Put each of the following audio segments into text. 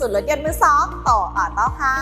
ที่สุดรถยนต์มือสองโตออโต้ค่ะ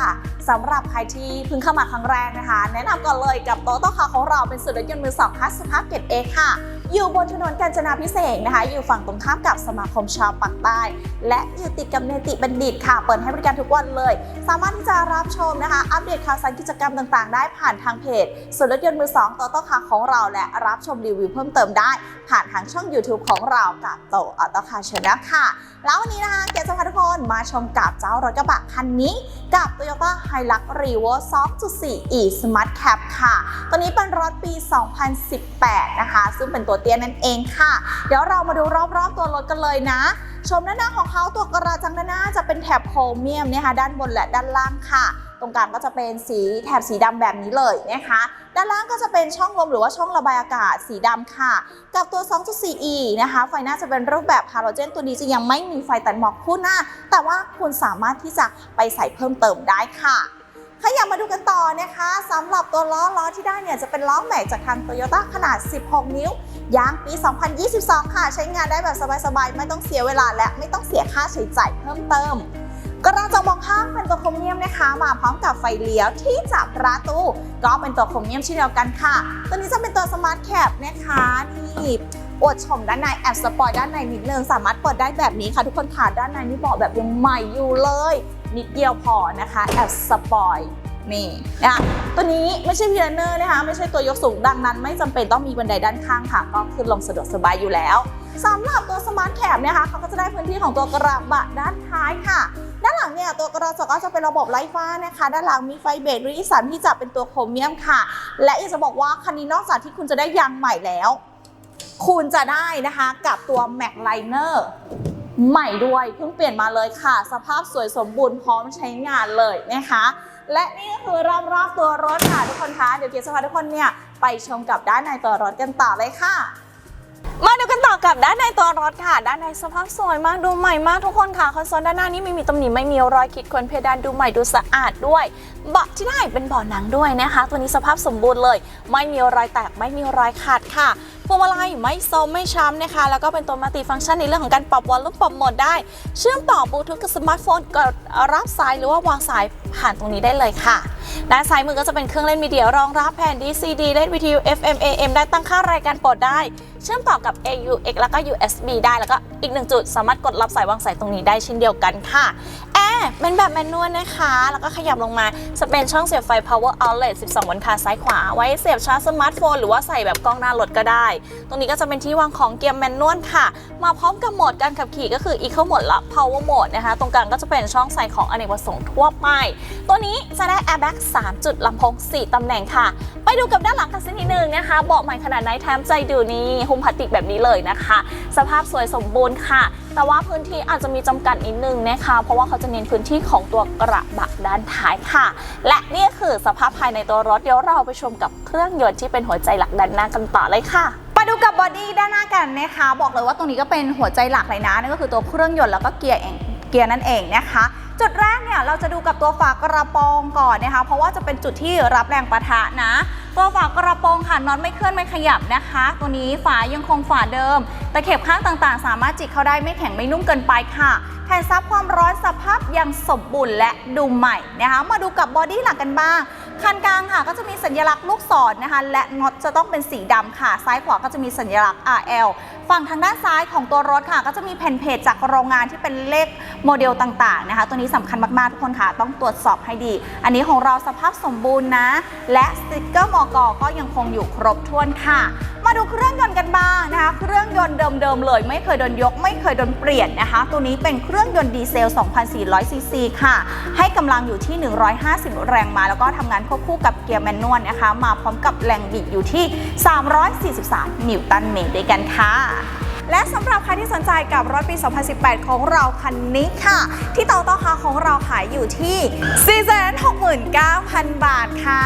สำหรับใครที่เพิ่งเข้ามาครั้งแรกนะคะ แนะนำก่อนเลยกับโตโต้ค่ะของเราเป็นสุดรถยนต์มือสองคัสสภาพเกรดเอค่ะ อยู่บนถนนกาญจนาพิเศษนะคะ อยู่ฝั่งตรงข้ามกับสมาคมชาวปากใต้ และอยู่ติดกับเนติบัณฑิตค่ะ เปิดให้บริการทุกวันเลย สามารถที่จะรับชมนะคะ อัปเดตข่าวสารกิจกรรมต่างๆ ได้ผ่านทางเพจส่วนรถยนต์มือสองโตโต้คาของเรา และรับชมรีวิวเพิ่มเติมได้ ผ่านทางช่อง YouTube ของเรากับโตออโต้คาชนะค่ะ แล้ววันนี้นะคะเกียรติจะพาทุกคนมาชมกับเจ้ารถกระบะคันนี้กับ Toyota Hilux Revo 2.4 e Smart Cab ค่ะ ตัวนี้เป็นรถปี 2018 นะคะ ซึ่งเป็นตัวเตี้ยนั่นเองค่ะ เดี๋ยวเรามาดูรอบๆตัวรถกันเลยนะ ชมด้านหน้าของเขาตัวกระจังด้านหน้าจะเป็นแถบโครเมียมนะคะด้านบนและด้านล่างค่ะ ตรงกลางก็จะเป็นสีแถบสีดำแบบนี้เลยนะคะ ด้านล่างก็จะเป็นช่องลมหรือว่าช่องระบายอากาศสีดำค่ะ กับตัว 2.4e นะคะ ไฟหน้าจะเป็นรูปแบบฮาโลเจนตัวนี้จะยังไม่มีไฟตัดหมอกคู่หน้า แต่ว่าคุณสามารถที่จะไปใส่เพิ่มเติมได้ค่ะขยับมาดูกันต่อนะคะสำหรับตัวล้อล้อที่ได้เนี่ยจะเป็นล้อแม็กจากทาง Toyota ขนาด 16 นิ้วยางปี 2022 ค่ะ ใช้งานได้แบบสบายๆ ไม่ต้องเสียเวลาและไม่ต้องเสียค่าใช้จ่ายเพิ่มเติม กระจกมองข้างเป็นตัวโครเมียมนะคะ มาพร้อมกับไฟเลี้ยวที่จับประตูก็เป็นตัวโครเมียมเช่นเดียวกันค่ะ ตัวนี้จะเป็นตัวสมาร์ทแคปนะคะนี่อวดชมด้านในแอบสปอยด้านในนิดนึงสามารถเปิดได้แบบนี้ค่ะ ทุกคนค่ะด้านในนี่บอกแบบยังใหม่อยู่เลย นิดเดียวพอนะคะแอบสปอยนี่นะคะตัวนี้ไม่ใช่พีเนอร์นะคะ ไม่ใช่ตัวยกสูงดังนั้น ไม่จำเป็นต้องมีบันไดด้านข้างค่ะ ก็ขึ้นลงสะดวกสบายอยู่แล้วสำหรับตัวสมาร์ทแคปนี่ยค่ะเขาก็จะได้พื้นที่ของตัวกระบะด้านท้ายค่ะ เนี่ยตัวกระจกก็จะเป็นระบบไร้ฟ้านะคะ ด้านหลังมีไฟเบรกหรืออีสันที่จะเป็นตัวโครเมียมค่ะ และอยากจะบอกว่าคันนี้นอกจากที่คุณจะได้ยางใหม่แล้ว คุณจะได้นะคะกับตัว Mac Liner ใหม่ด้วยเพิ่งเปลี่ยนมาเลยค่ะ สภาพสวยสมบูรณ์พร้อมใช้งานเลยนะคะ และนี่ก็คือรอบๆตัวรถค่ะทุกคนคะเดี๋ยวเกียรติจะพาทุกคนเนี่ยไปชมกับด้านในตัวรถกันต่อเลยค่ะ มาดูกันต่อกับด้านในตัวรถค่ะ ด้านในสภาพสวยมากดูใหม่มากทุกคนค่ะ คอนโซลด้านหน้านี้ไม่มีตำหนิไม่มีรอยขีดข่วนเพดานดูใหม่ดูสะอาดด้วย เบาะที่ได้เป็นเบาะหนังด้วยนะคะ ตัวนี้สภาพสมบูรณ์เลย ไม่มีรอยแตกไม่มีรอยขาดค่ะ พวงมาลัยไม่โซมไม่ช้ำนะคะ แล้วก็เป็นตัวมัลติฟังก์ชันในเรื่องของการปรับวอลลุ่มปรับโหมดได้ เชื่อมต่อบลูทูธกับสมาร์ทโฟนกดรับสายหรือว่าวางสายผ่านตรงนี้ได้เลยค่ะ ด้านซ้ายมือก็จะเป็นเครื่องเล่นมีเดียรองรับแผ่น DCD เล่นวิทยุ FM AM ได้ตั้งค่ารายการโปรดได้ เชื่อมต่อกับ AUX แล้วก็ USB ได้แล้วก็อีกหนึ่งจุดสามารถกดรับสายวางสายตรงนี้ได้เช่นเดียวกันค่ะ เป็นแบบแมนนวลนะคะ แล้วก็ขยับลงมาจะเป็นช่องเสียบไฟ power outlet 12 วันค่ะซ้ายขวา ไว้เสียบชาร์จสมาร์ทโฟนหรือว่าใส่แบบกล้องหน้ารถก็ได้ ตรงนี้ก็จะเป็นที่วางของเกียร์แมนนวลค่ะ มาพร้อมกับโหมดการขับขี่ก็คือ eco mode และ power mode นะคะ ตรงกลางก็จะเป็นช่องใส่ของอเนกประสงค์ทั่วไป ตัวนี้จะได้ airbag 3 จุดลำโพง 4 ตำแหน่งค่ะ ไปดูกับด้านหลังกันสักนิดนึงนะคะ เบาะใหม่ขนาดไหนแถมใจดูนี่หุ้มพลาสติกแบบนี้เลยนะคะ สภาพสวยสมบูรณ์ค่ะ แต่ว่าพื้นที่อาจจะมีจำกัดนิดนึงนะคะ เพราะว่าเขาจะเน้นพื้นที่ของตัวกระบะด้านท้ายค่ะ และนี่คือสภาพภายในตัวรถเดี๋ยวเราไปชมกับเครื่องยนต์ที่เป็นหัวใจหลักด้านหน้ากันต่อเลยค่ะไปดูกับบอดี้ด้านหน้ากันนะคะ บอกเลยว่าตรงนี้ก็เป็นหัวใจหลักเลยนะนั่นก็คือตัวเครื่องยนต์แล้วก็เกียร์เองเกียร์นั่นเองนะคะ จุดแรกเนี่ยเราจะดูกับตัวฝากระโปรงก่อนนะคะ เพราะว่าจะเป็นจุดที่รับแรงประทะนะ ตัวฝากระโปรงค่ะน็อตไม่เคลื่อนไม่ขยับนะคะ ตัวนี้ฝายังคงฝาเดิมตะเข็บข้างต่างๆ สามารถจิกเข้าได้ไม่แข็งไม่นุ่มเกินไปค่ะแผ่นซับความร้อนสภาพยังสมบูรณ์และดูใหม่นะคะ มาดูกับบอดี้หลังกันบ้าง คันกลางค่ะก็จะมีสัญลักษณ์ลูกศรนะคะ และน็อตจะต้องเป็นสีดำค่ะ ซ้ายขวาก็จะมีสัญลักษณ์ RL ฝั่งทางด้านซ้ายของตัวรถค่ะ ก็จะมีแผ่นเพจจากโรงงานที่เป็นเลขโมเดลต่างๆนะคะ ตัวนี้สำคัญมากๆทุกคนค่ะ ต้องตรวจสอบให้ดี อันนี้ของเราสภาพสมบูรณ์นะ และสติกเกอร์มอกก็ยังคงอยู่ครบถ้วนค่ะ มาดูเครื่องยนต์กันบ้างนะคะ เครื่องยนต์เดิมๆเลย ไม่เคยโดนยก ไม่เคยโดนเปลี่ยนนะคะ ตัวนี้เป็นเครื่องยนต์ดีเซล 2,400 ซีซีค่ะ ให้กำลังอยู่ที่ 150 แรงม้าแล้วก็ทำงานควบคู่กับเกียร์แมนนวลนะคะ มาพร้อมกับแรงบิดอยู่ที่ 343 นิวตันเมตรด้วยกันค่ะ และสำหรับใครที่สนใจกับรถปี 2018 ของเราคันนี้ค่ะ ที่โตโต้คาของเราขายอยู่ที่ 469,000 บาทค่ะ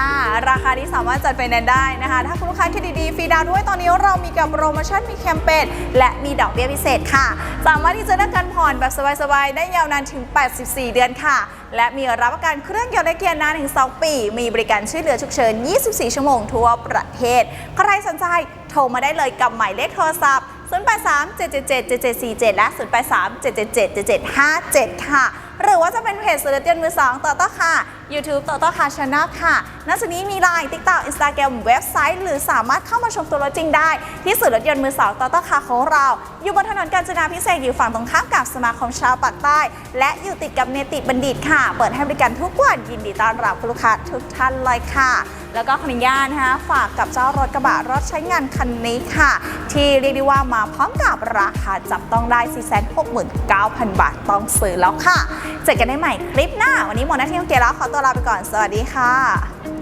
ราคาที่สามารถจัดไฟแนนซ์ได้นะคะ ถ้าคุณลูกค้าคิดดีๆฟรีดาวน์ด้วยตอนนี้เรามีกับโปรโมชั่นมีแคมเปญและมีดอกเบี้ยพิเศษค่ะ สามารถที่จะได้การผ่อนแบบสบายๆ ได้ยาวนานถึง 84 เดือนค่ะ และมีรับประกันเครื่องยนต์และเกียร์นานถึง 2 ปี มีบริการช่วยเหลือฉุกเฉิน 24 ชั่วโมงทั่วประเทศ ใครสนใจโทรมาได้เลยกับหมายเลขโทรศัพท์ 083 777 7747 และ 083 777 7757 ค่ะ หรือว่าจะเป็นเพจสุดเตียนมือสองต่อต่อค่ะ YouTube โตโต้ค่ะช anel ค่ะ นอกจากนี้มี Line TikTok Instagram เว็บไซต์ หรือสามารถเข้ามาชมตัวรถจริงได้ ที่ศูนย์รถยนต์มือสองโตโต้ค่ะของเรา อยู่บนถนนกาญจนาพิเศษอยู่ฝั่งตรงข้ามกับสมาคมชาวปากใต้ และอยู่ติดกับเนติบัณฑิตค่ะ เปิดให้บริการทุกวันยินดีต้อนรับลูกค้าทุกท่านเลยค่ะ แล้วก็ขออนุญาตนะคะฝากกับเจ้ารถกระบะรถใช้งานคันนี้ค่ะ ที่เรียกได้ว่ามาพร้อมกับราคาจับต้องได้ 469,000 บาทต้องซื้อแล้วค่ะ เจอกันได้ใหม่คลิปหน้า วันนี้หมดหน้าที่ของเกแล้วขอตัวลาไปก่อน สวัสดีค่ะ